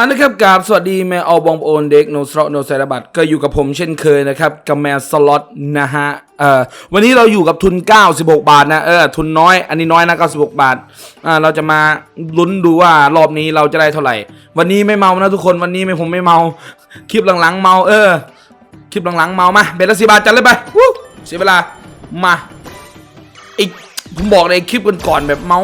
อันนะครับกราบสวัสดีแมวอบองโอนเด็กโนสโรโนไซรบัตก็อยู่กับผมเช่นเคยนะครับกับแมวสล็อตนะฮะเอ่อวันนี้เราอยู่กับทุน 96 บาทนะเออทุนน้อยอันนี้น้อยนะ 96 บาทอ่าเราจะมาลุ้นดูว่ารอบนี้เราจะได้เท่าไหร่ วันนี้ไม่เมานะทุกคนวันนี้ไม่ผมไม่เมา คลิปหลังๆเมาเออ คลิปหลังๆเมามาเบลละสิบาทจัดเลยไปวู้เสียเวลามาอีกผมบอกเลยคลิปก่อนๆแบบเมา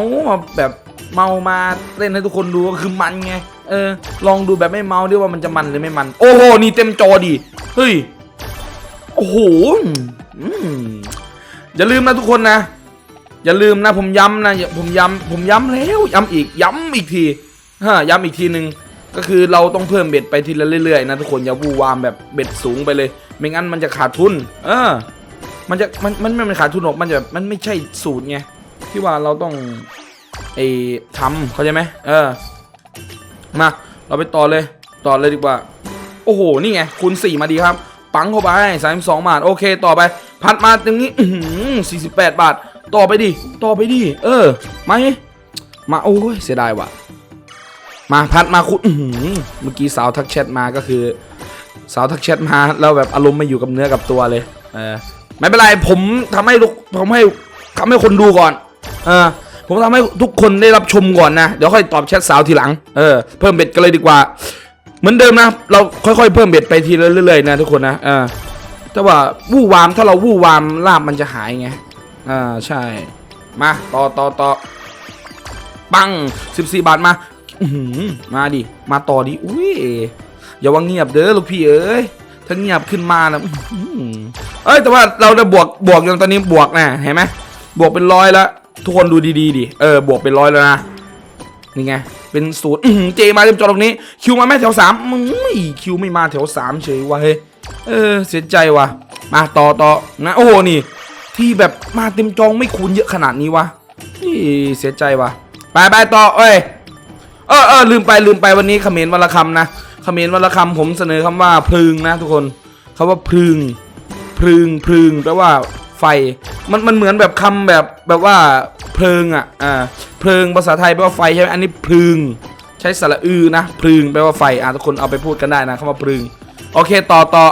แบบเมามาเล่นให้ทุกคนดูก็คือมันไง เออ ลองดูแบบไม่เมาดิว่ามันจะมันหรือไม่มัน โอ้โห นี่เต็มจอดิเฮ้ย โอ้โหอย่าลืมนะทุกคนนะ อย่าลืมนะ ผมย้ำนะ ผมย้ำ ผมย้ำแล้ว ย้ำอีก ย้ำอีกทีฮะย้ำอีกทีหนึ่งก็คือเราต้องเพิ่มเบ็ดไปทีละเรื่อยๆนะทุกคนอย่าวูวามแบบเบ็ดสูงไปเลย ไม่งั้นมันจะขาดทุน เออ มันจะมันมันไม่เป็นขาดทุนหรอกมันจะมันไม่ใช่สูตรไงที่ว่าเราต้องไอ้ทำเข้าใจไหมเออ มาเราไปต่อเลยต่อเลยดีกว่า โอ้โห นี่ไงคูณ4มาดีครับ ปังเข้าไปสามสองบาท โอเค ต่อไป พัดมาตรงนี้สี่สิบแปดบาท ต่อไปดิ ต่อไปดิ เออมาไงมา โอ้ย เสียดายว่ะ มาพัดมาคุณเมื่อกี้สาวทักแชทมาก็คือ สาวทักแชทมาแล้วแบบอารมณ์ไม่อยู่กับเนื้อกับตัวเลย เออ ไม่เป็นไร ผมทำให้ลูกผมให้ทำให้คนดูก่อน เออ ผมทำให้ทุกคนได้รับชมก่อนนะ เดี๋ยวค่อยตอบแชทสาวทีหลัง เออ เพิ่มเบ็ดกันเลยดีกว่า เหมือนเดิมนะ เราค่อยๆ เพิ่มเบ็ดไปทีละเรื่อยๆนะทุกคนนะเออแต่ว่าวู่วามถ้าเราวู่วามลาบมันจะหายไง อ่า ใช่ มาต่อต่อต่อปัง14บาทมาอื้อหือมาดิ มาต่อดิ อุ้ย อย่าว่าเงียบเด้อลูกพี่เอ้ย ถ้าเงียบขึ้นมานะเอ้ย แต่ว่าเราจะบวก บวกอย่างตอนนี้บวกนะ เห็นไหมบวกเป็นร้อยแล้ว ทุกคนดูดีๆดิ เออ บวกเป็นร้อยแล้วนะ นี่ไง เป็นสูตรอื้อหือเจมาเต็มจอตรงนี้ คิวมาแม่แถวสามมึงไม่คิวไม่มาแถวสามเฉยวะเฮ้ย เออ เสียใจว่ะ มาต่อต่อนะ โอ้โห นี่ ที่แบบมาเต็มจองไม่คูณเยอะขนาดนี้วะนี่เสียใจว่ะ ไปไปต่อ เอ้ย เออเออลืมไปลืมไปวันนี้เขมรวันละคำนะเขมรวันละคำผมเสนอคำว่าพึงนะ ทุกคนคำว่าพึงพึงพึงแปลว่า ไฟ มันมันเหมือนแบบคำแบบแบบว่าเพลิงอะอ่าเพลิงภาษาไทยแปลว่าไฟใช่ไหมอันนี้พลึงใช้สระอือนะพลึงแปลว่าไฟอะทุกคนเอาไปพูดกันได้นะคำว่าพลึงโอเคต่อต่อ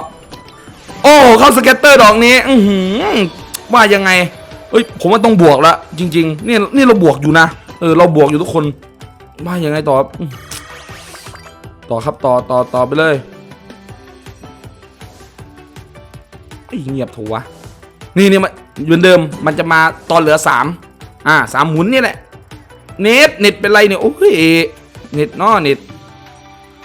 โอ้เข้าสเก็ตเตอร์ดอกนี้ อือหือว่ายังไงเอ้ยผมว่าต้องบวกละจริงๆนี่นี่เราบวกอยู่นะเออเราบวกอยู่ทุกคนว่ายังไงต่อต่อครับต่อต่อต่อไปเลยไอ้เงียบโถวะ นี่นี่มันเหมือนเดิมมันจะมาตอนเหลือสามอ่าสามหมุนนี่แหละ เน็ตเน็ตเป็นไรเนี่ยโอ้ยเน็ตเนาะเน็ต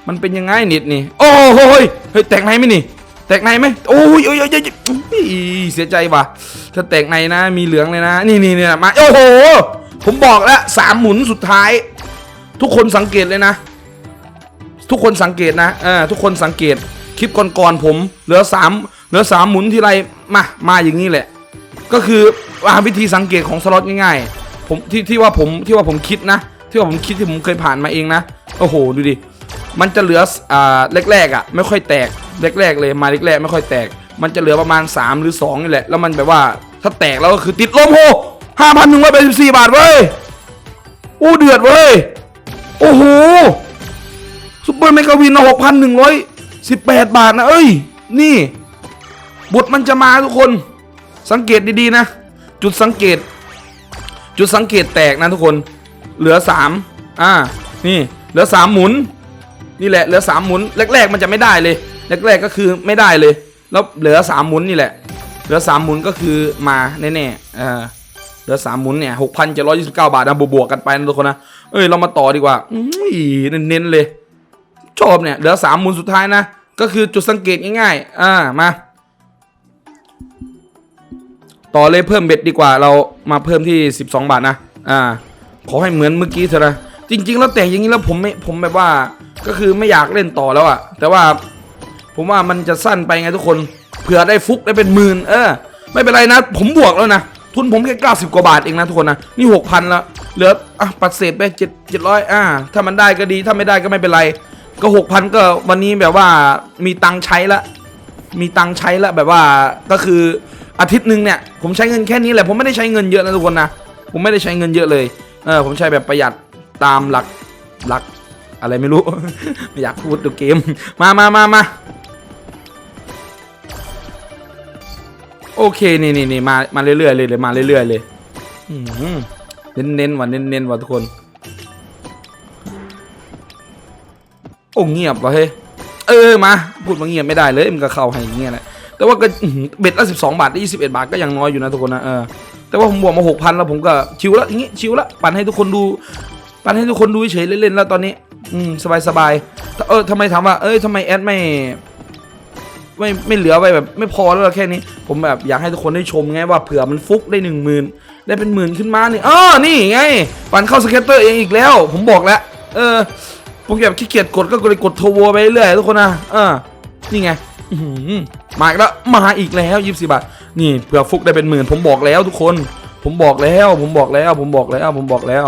มันเป็นยังไงเน็ตนี่ โอ้โหเฮ้ยเฮ้ยแตกในไหมนี่ แตกในไหมโอ้ยโอ้ยโอ้ยโอ้ยโอ้ยเสียใจว่ะถ้าแตกในนะ มีเหลืองเลยนะ นี่นี่เนี่ยมาโอ้โห ผมบอกแล้วสามหมุนสุดท้าย ทุกคนสังเกตเลยนะ ทุกคนสังเกตนะเออทุกคนสังเกต คลิปก่อนๆผม เหลือสามเหลือสามหมุนทีไรมามาอย่างนี้แหละ ก็คือว่าวิธีสังเกตของสล็อตง่ายๆผมที่ที่ว่าผมที่ว่าผมคิดนะ ที่ว่าผมคิดที่ผมเคยผ่านมาเองนะโอ้โหดูดิมันจะเหลืออ่าแรกๆอะไม่ค่อยแตกแรกๆเลยมาแรกๆไม่ค่อยแตก มันจะเหลือประมาณ 3 หรือ2นี่แหละ แล้วมันแบบว่าถ้าแตกแล้วก็คือติดลมโหห้าพันหนึ่งร้อยแปดสิบสี่บาทเว้ยอู้เดือดเว้ยโอ้โหซุปเปอร์เมกาวินหกพันหนึ่งร้อย สิบแปดบาทนะเอ้ย นี่ บทมันจะมาทุกคน สังเกตดีๆนะ จุดสังเกต จุดสังเกตแตกนะทุกคน เหลือสามอ่า นี่ เหลือสามหมุน นี่แหละ เหลือสามหมุน แรก ๆ มันจะไม่ได้เลย แรก ๆ ก็คือไม่ได้เลย แล้วเหลือสามหมุนนี่แหละ เหลือสามหมุนก็คือมาแน่ๆอ่าเหลือสามหมุนเนี่ยหกพันเจ็ดร้อยยี่สิบเก้าบาทนะบวกๆกันไปนะทุกคนนะ เอ้ย เรามาต่อดีกว่าอุ้ยเน้นๆเลย ชอบเนี่ยเหลือสามหมุนสุดท้ายนะ ก็คือจุดสังเกตง่ายๆ อ่ามา ต่อเลยเพิ่มเบ็ดดีกว่าเรามาเพิ่มที่ 12 บาทนะ อ่า ขอให้เหมือนเมื่อกี้เถอะนะจริง ๆ แล้วแต่อย่างนี้แล้วผมไม่ผมแบบว่า ก็คือไม่อยากเล่นต่อแล้วอะแต่ว่าผมว่ามันจะสั้นไปไงทุกคนเผื่อได้ฟุกได้เป็นหมื่นเออ ไม่เป็นไรนะ ผมบวกแล้วนะทุนผมแค่ 90 กว่าบาทเองนะทุกคนนะนี่ 6,000แล้วเหลืออะปัดเศษไป7 700อ่าถ้ามันได้ก็ดีถ้าไม่ได้ก็ไม่เป็นไร ก็6,000ก็วันนี้แบบว่ามีตังค์ใช้ละ มีตังค์ใช้ล้วแบบว่าก็คืออาทิตย์หนึ่งเนี่ยผมใช้เงินแค่นี้แหละผมไม่ได้ใช้เงินเยอะนะทุกคนนะผมไม่ได้ใช้เงินเยอะเลยเออผมใช้แบบประหยัดตามหลักหลักอะไรไม่รู้ ไม่อยากพูดตัวเกมมามามามาโอเคนี่นี่นี่มามาเรื่อยๆเลยเลยมาเรื่อยๆเลยเน้นเน้นๆว่ะเน้นเน้นๆว่ะทุกคน โอ้เงียบวะเฮ้ยเออมาพูดมาเงียบไม่ได้เลยมันก็เข้าให้เงี้ยแหละแต่ว่าก็เบ็ดละสิบสองบาทได้ยี่สิบเอ็ดบาทก็ยังน้อยอยู่นะทุกคนนะเออแต่ว่าผมบวกมาหกพันแล้วผมก็ชิวแล้วอย่างงี้ชิวแล้วปั่นให้ทุกคนดู ปั่นให้ทุกคนดูเฉยเล่นๆแล้วตอนนี้ อืมสบายๆเออทำไมถามว่าเอ้ยทำไมแอดไม่ไม่ไม่เหลือไว้แบบไม่พอแล้วแค่นี้ ผมแบบอยากให้ทุกคนได้ชมไงว่าเผื่อมันฟุกได้หนึ่งหมื่นได้เป็นหมื่นขึ้นมานี่อ๋อนี่ไงปั่นเข้าสเก็ตเตอร์เองอีกแล้ว ผมบอกแล้ว เออ ผมแบบขี้เกียจกดก็เลยกดโทรโวไปเรื่อยทุกคนนะเออนี่ไงหมาอีกแล้วมาอีกแล้วยี่สิบาทนี่เผื่อฟุกได้เป็นหมื่นผมบอกแล้วทุกคน ผมบอกแล้ว ผมบอกแล้ว ผมบอกแล้ว ผมบอกแล้ว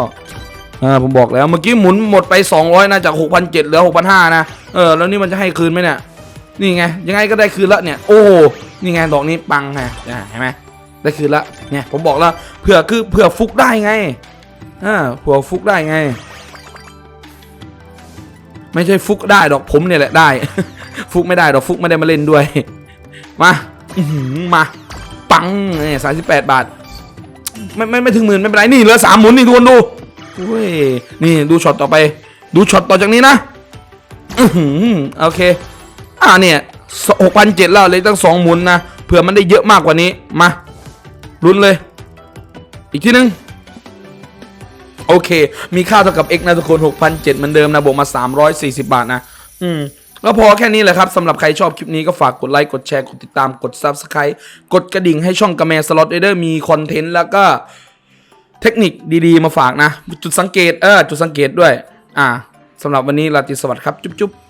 อ่าผมบอกแล้วเมื่อกี้หมุนหมดไป 200นะจาก6,700เหลือ6,500นะเออแล้วนี่มันจะให้คืนไหมเนี่ยนี่ไงยังไงก็ได้คืนละเนี่ย โอ้โหนี่ไงดอกนี้ปังไงอ่าเห็นไหมได้คืนละเนี่ยผมบอกแล้วเผื่อคือเผื่อฟุกได้ไงอ่าเผื่อฟุกได้ไง ไม่ใช่ฟุกได้ดอกผมเนี่ยแหละได้ ฟุกไม่ได้ดอกฟุกไม่ได้มาเล่นด้วย มาอืมาปังเนี่ยสามสิบแปดบาท ไม่ไม่ไม่ถึงหมื่นไม่เป็นไรนี่เหลือสามหมุนนี่ทุกคนดูเว้ยนี่ดูช็อตต่อไป ดูช็อตต่อจากนี้นะอือโอเค อ่าเนี่ยหกพันเจ็ดแล้วเลยตั้งสองหมุนนะเผื่อมันได้เยอะมากกว่านี้มาลุ้นเลย อีกทีนึง โอเค มีค่าเท่ากับ x นะทุกคน6,007เหมือนเดิมนะบวกมา 340 บาทนะ อืมก็พอแค่นี้แหละครับสำหรับใครชอบคลิปนี้ก็ฝากกดไลค์ กดแชร์ กดติดตาม กด Subscribe กดกระดิ่งให้ช่องกระแมสล็อตเดอร์มีคอนเทนต์แล้วก็เทคนิคดีๆ มาฝากนะ จุดสังเกต เออ จุดสังเกตด้วย อ่าสำหรับวันนี้ลาติสวัสดิ์ครับ จุ๊บๆ